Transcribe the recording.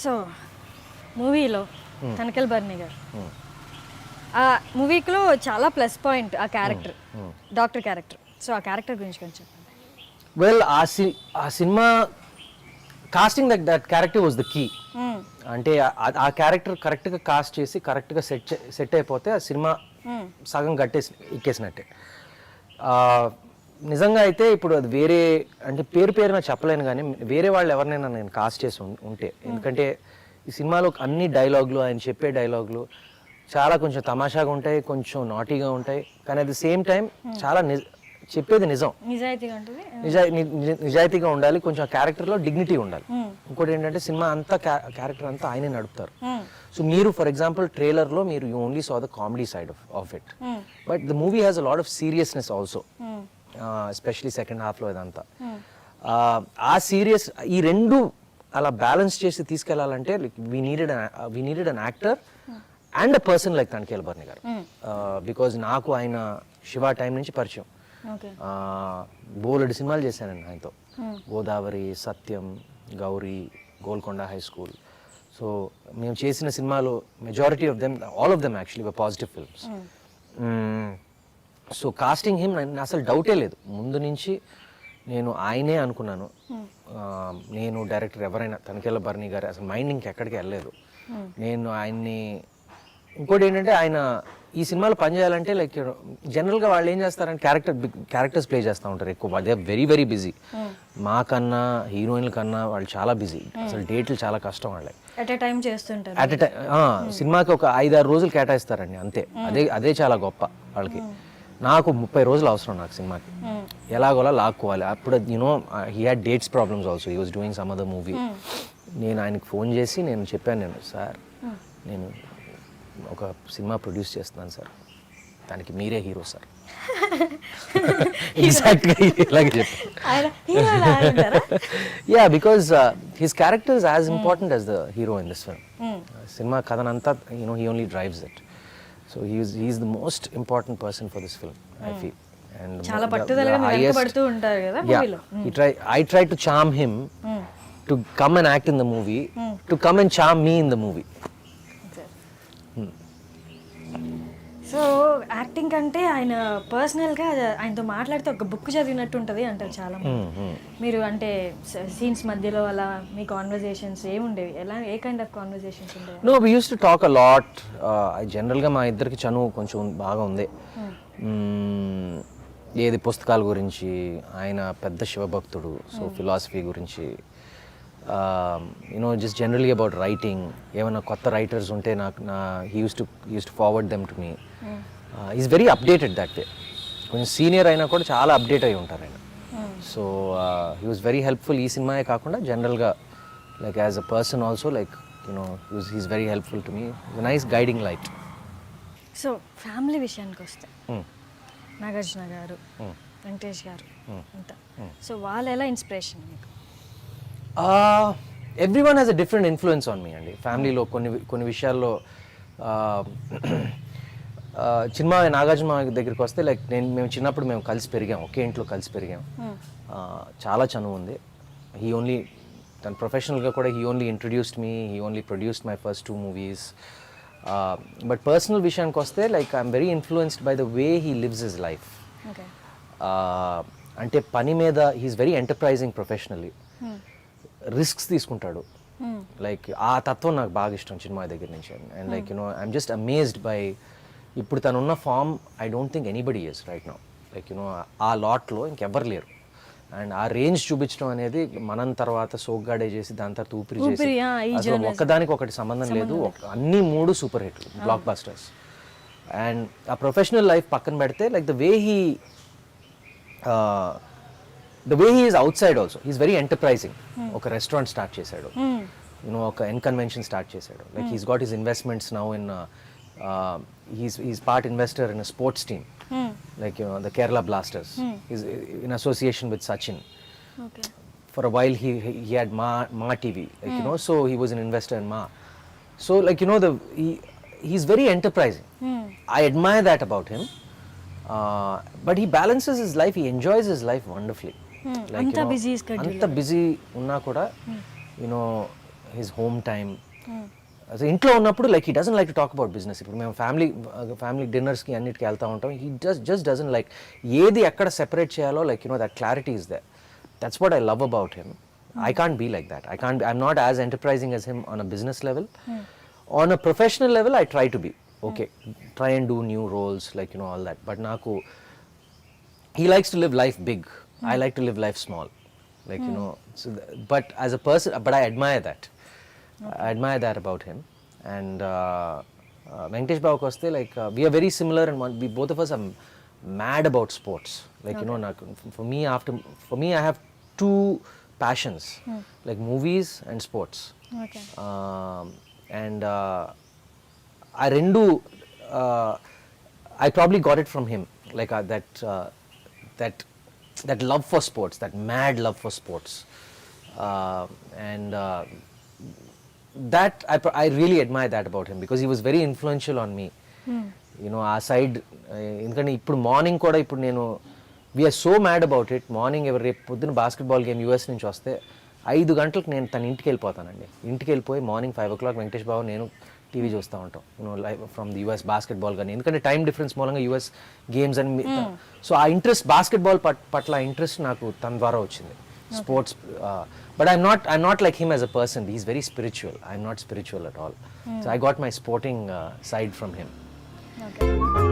So మూవీలో తనకల్ బర్ని గారు. ఆ మూవీలో చాలా ప్లస్ పాయింట్ ఆ క్యారెక్టర్ డాక్టర్ క్యారెక్టర్. సో ఆ క్యారెక్టర్ గురించి కొంచెం చెప్పండి. వెల్ ఆ సి ఆ cinema casting that that character was the key. అంటే ఆ- క్యారెక్టర్ కరెక్ట్గా కాస్ట్ చేసి కరెక్ట్గా సెట్ సెట్ అయిపోతే ఆ సినిమా. సగం కట్టేసి ఎక్కేసినట్టే. నిజంగా అయితే ఇప్పుడు అది వేరే అంటే పేరు పేరున చెప్పలేను కానీ వేరే వాళ్ళు ఎవరినైనా నేను కాస్ట్ చేసి ఉం- ఉంటే. ఎందుకంటే ఈ సినిమాలో అన్ని డైలాగులు ఆయన చెప్పే డైలాగులు చాలా కొంచెం తమాషాగా ఉంటాయి కొంచెం నాటీగా ఉంటాయి. కానీ అట్ ద సేమ్ టైం చాలా నిజ చెప్పేది నిజం. నిజాయితీగా ఉంటుంది. నిజా ని- ని- నిజాయితీగా ఉండాలి కొంచెం ఆ క్యారెక్టర్లో డిగ్నిటీ ఉండాలి. మ్మ్. ఇంకోటి ఏంటంటే సినిమా అంతా క్యారెక్టర్ అంతా ఆయనే నడుపుతారు. మ్మ్. సో మీరు ఫర్ ఎగ్జాంపుల్ ట్రైలర్లో మీరు you only saw the comedy side of of it hmm. But the movie has a lot of seriousness also. Especially second హాఫ్లో ఇదంతా. Uh, ఆ సీరియస్ ఈ రెండు అలా బ్యాలెన్స్ చేసి తీసుకెళ్ళాలంటే like we needed we needed an actor and a person like Tanikella Bharani garu. Because నాకు ఆయన Shiva time నుంచి పరిచయం. బోలెడు సినిమాలు చేశానండి ఆయనతో. Godavari Satyam Gowri Golconda high school so మేము చేసిన సినిమాలు majority of them all of them actually positive films so casting him అసలు డౌటే లేదు. ముందు నుంచి నేను ఆయనే అనుకున్నాను. ఆ, నేను డైరెక్టర్ ఎవరైనా తనకెళ్ళ బర్ని గారు అసలు మైండ్ ఇంకెక్కడికి వెళ్ళలేదు. నేను ఆయన్ని ఇంకోటి ఏంటంటే ఆయన ఈ సినిమాలో పనిచేయాలంటే లైక్ జనరల్గా వాళ్ళు ఏం చేస్తారంటే క్యారెక్టర్ క్యారెక్టర్స్ ప్లే చేస్తూ ఉంటారు ఎక్కువ. దే వెరీ వెరీ బిజీ మాకన్నా హీరోయిన్ల కన్నా వాళ్ళు చాలా బిజీ అసలు డేట్లు చాలా కష్టం వాళ్ళకి. అట్ ఎ టైం చేస్తుంటారు. అట్ ఎ టైం సినిమాకి ఒక ఐదారు రోజులు కేటాయిస్తారండి అంతే. అదే అదే చాలా గొప్ప వాళ్ళకి. నాకు ముప్పై రోజులు అవసరం నాకు సినిమాకి. మ్మ్. ఎలాగోలా లాక్కోవాలి. అప్పుడు you know he had dates problems also he was doing some other movie నేను ఆయనకి ఫోన్ చేసి నేను చెప్పాను నేను సార్ నేను ఒక సినిమా ప్రొడ్యూస్ చేస్తున్నాను సార్. దానికి మీరే హీరో సార్. ఎగ్జాక్ట్గా ఇలాగే చెప్పాను yeah because his character is as important as the hero in this film. Cinema కథనంతా you know he only drives it so he's he's the most important person for this film I feel and చాలా పట్టుదలగా వెనకబడుతూ ఉంటారు కదా మూవీలో try I tried to charm him to come and act in the movie to come and charm me in the movie so acting కంటే ఆయన పర్సనల్గా ఆయనతో మాట్లాడితే ఒక బుక్ చదివినట్టు ఉంటుంది అంటారు చాలా మీరు అంటే సీన్స్ మధ్యలో అలా మీ కాన్వర్జేషన్స్ ఏముండేవి ఎలా ఏ కైండ్ ఆఫ్ కాన్వర్జేషన్స్ ఉండేవి? No we use to talk a lot జనరల్గా మా ఇద్దరికి చనువు కొంచెం బాగా ఉంది. ఏది పుస్తకాల గురించి ఆయన పెద్ద శివభక్తుడు సో ఫిలాసఫీ గురించి you know just generally about writing ఏమైనా కొత్త రైటర్స్ ఉంటే నాకు నా he use to use to forward them to me is very updated that way కొంచెం సీనియర్ అయినా కూడా చాలా అప్డేట్ అయి ఉంటారు ఆయన. So he was very helpful ఈ సినిమాయే కాకుండా జనరల్గా like as a person also like you know he's he's very helpful to me nice guiding light so family విషయానికి వస్తే నాగార్జున గారు వెంకటేష్ గారు అంతా. సో వాళ్ళు ఎలా ఇన్స్పిరేషన్ మీకు? Every one has a different influence on me అండి. ఫ్యామిలీలో కొన్ని కొన్ని విషయాల్లో చిన్న నాగార్జున దగ్గరికి వస్తే లైక్ నేను మేము చిన్నప్పుడు మేము కలిసి పెరిగాం. ఒకే ఇంట్లో కలిసి పెరిగాం. Uh, చాలా చనువు ఉంది. హీ ఓన్లీ తన ప్రొఫెషనల్గా కూడా he only introduced me he only produced my first two movies but personal విషయానికి వస్తే like I'm very influenced by the way he lives his life అంటే పని మీద he's very enterprising professionally risks తీసుకుంటాడు. Like ఆ తత్వం నాకు బాగా ఇష్టం చిన్మయ దగ్గర నుంచి. And like you know I'm just amazed by ఇప్పుడు తనున్న form I don't think anybody years right no like you know ఆ లాట్లో ఇంకెవ్వరు లేరు. అండ్ ఆ రేంజ్ చూపించడం అనేది మనం తర్వాత సోగ్గాడే చేసి దాని తర్వాత ఊపిరి చేసి అసలు ఒక్కదానికి ఒకటి సంబంధం లేదు. అన్ని మూడు సూపర్ హిట్లు బ్లాక్ బస్టర్స్ అండ్ ఆ ప్రొఫెషనల్ లైఫ్ పక్కన పెడితే like the way he the way he is out side also he's very enterprising ఒక రెస్టారెంట్ స్టార్ట్ చేశాడు యూనో ఒక ఎన్ కన్వెన్షన్ స్టార్ట్ చేశాడు like he's got his investments now in he's he's part investor in sports team like you know the Kerala Blasters is in association with Sachin okay for a while he he he had Ma Ma TV, like you know, so he was an investor in Ma. So like you know the he he's very enterprising. I admire that about him. Uh, but he balances his life. He enjoys his life wonderfully. అంత schedule. అంత busy ఉన్నా కూడా you know his home time అసలు ఇంట్లో ఉన్నప్పుడు like he doesn't like to talk about business ఇప్పుడు మేము family family డిన్నర్స్కి అన్నిటికి వెళ్తూ ఉంటాం. He just just doesn't like ఏది ఎక్కడ సెపరేట్ చేయాలో like you know that clarity is there that's what I love about him I can't be like that I can't I'm not as enterprising as him on a business level on a professional level I try to be okay try and do new roles like you know all that but నాకు he likes to live life big. I like to live life small, like you know. So th- but as a person, but I admire that. I admire that about him. And uh, uh, Koste, like uh, we are very similar, and we both of us are mad about sports. Like you know, for me after for me, I have two passions, hmm. like movies and sports. Okay. Um, and uh, I Rendu, uh, I probably got it from him, like uh, that, uh, that that love for sports that mad love for sports uh, and uh, that I, I really admire that about him because he was very influential on me you know ఆ side ఎందుకంటే ఇప్పుడు morning కూడా ఇప్పుడు నేను we're so mad about it morning ఎవరు రేపు పొద్దున basketball game US నుంచి వస్తే ఐదు గంటలకు నేను తన ఇంటికి వెళ్ళిపోతానండి ఇంటికి వెళ్ళిపోయి morning five o'clock Venkatesh Babu నేను టీవీ చూస్తూ ఉంటాం. You know live from the US basketball కానీ ఎందుకంటే టైం డిఫరెన్స్ మూలంగా యూఎస్ గేమ్స్ అని సో ఆ ఇంట్రెస్ట్ బాస్కెట్బాల్ పట్ల ఇంట్రెస్ట్ నాకు తన ద్వారా వచ్చింది. Sports but I'm not I'm not like him as a person is very spiritual I'm not spiritual at all so I got my sporting side from him okay